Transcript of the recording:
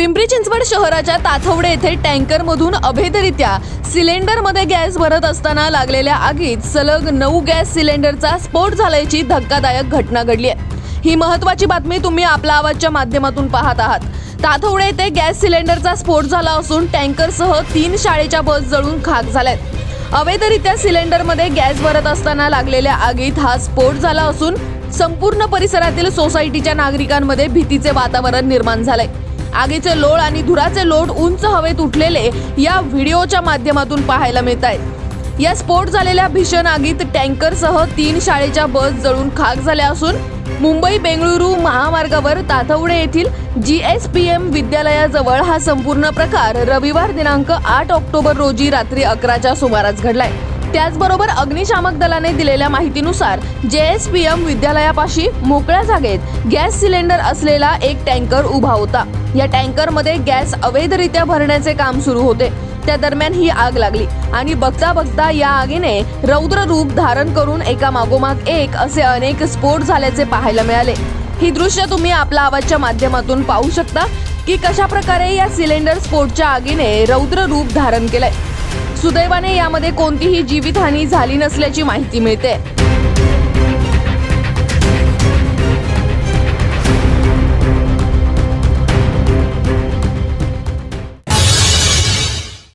पिंपरी चिंचवड शहराच्या ताथवडे येथे टँकरमधून अवैधरित्या सिलेंडरमध्ये गॅस भरत असताना लागलेल्या आगीत सलग नऊ गॅस सिलेंडरचा स्फोट झाल्याची धक्कादायक घटना घडली आहे. ही महत्वाची बातमी तुम्ही आपल्या आवाजच्या माध्यमातून पाहत आहात. ताथवडे येथे गॅस सिलेंडरचा स्फोट झाला असून टँकरसह तीन शाळेच्या बस जळून खाक झाल्यात. अवैधरित्या सिलेंडरमध्ये गॅस भरत असताना लागलेल्या आगीत हा स्फोट झाला असून संपूर्ण परिसरातील सोसायटीच्या नागरिकांमध्ये भीतीचे वातावरण निर्माण झालंय. आगीचे लोळ आणि धुराचे लोट उंच हवेत उठलेले या व्हिडिओच्या माध्यमातून पाहायला मिळत आहेत. या स्फोट झालेल्या भीषण आगीत टँकरसह तीन शाळेच्या बस जळून खाक झाल्या असून मुंबई बेंगळुरू महामार्गावर तातवडे येथील जी एस पी एम विद्यालयाजवळ हा संपूर्ण प्रकार रविवार दिनांक आठ ऑक्टोबर रोजी रात्री अकराच्या सुमारास घडलाय. त्याचबरोबर अग्निशामक दलाने दिलेल्या माहितीनुसार जे एस पी एम विद्यालयापाशी मोकळ्या जागेत गॅस सिलेंडर असलेला एक टँकर उभा होता. या टँकरमध्ये गॅस अवैधरित्या भरण्याचे काम सुरू होते. त्या दरम्यान ही आग लागली आणि बघता बघता या आगीने रौद्र रूप धारण करून एका मागोमाग एक असे अनेक स्फोट झाल्याचे पाहायला मिळाले. ही दृश्य तुम्ही आपल्या आवाजच्या माध्यमातून पाहू शकता की कशा प्रकारे या सिलेंडर स्फोटच्या आगीने रौद्र रूप धारण केलंय. सुदैवाने यामध्ये कोणतीही जीवितहानी झाली नसल्याची माहिती मिळते.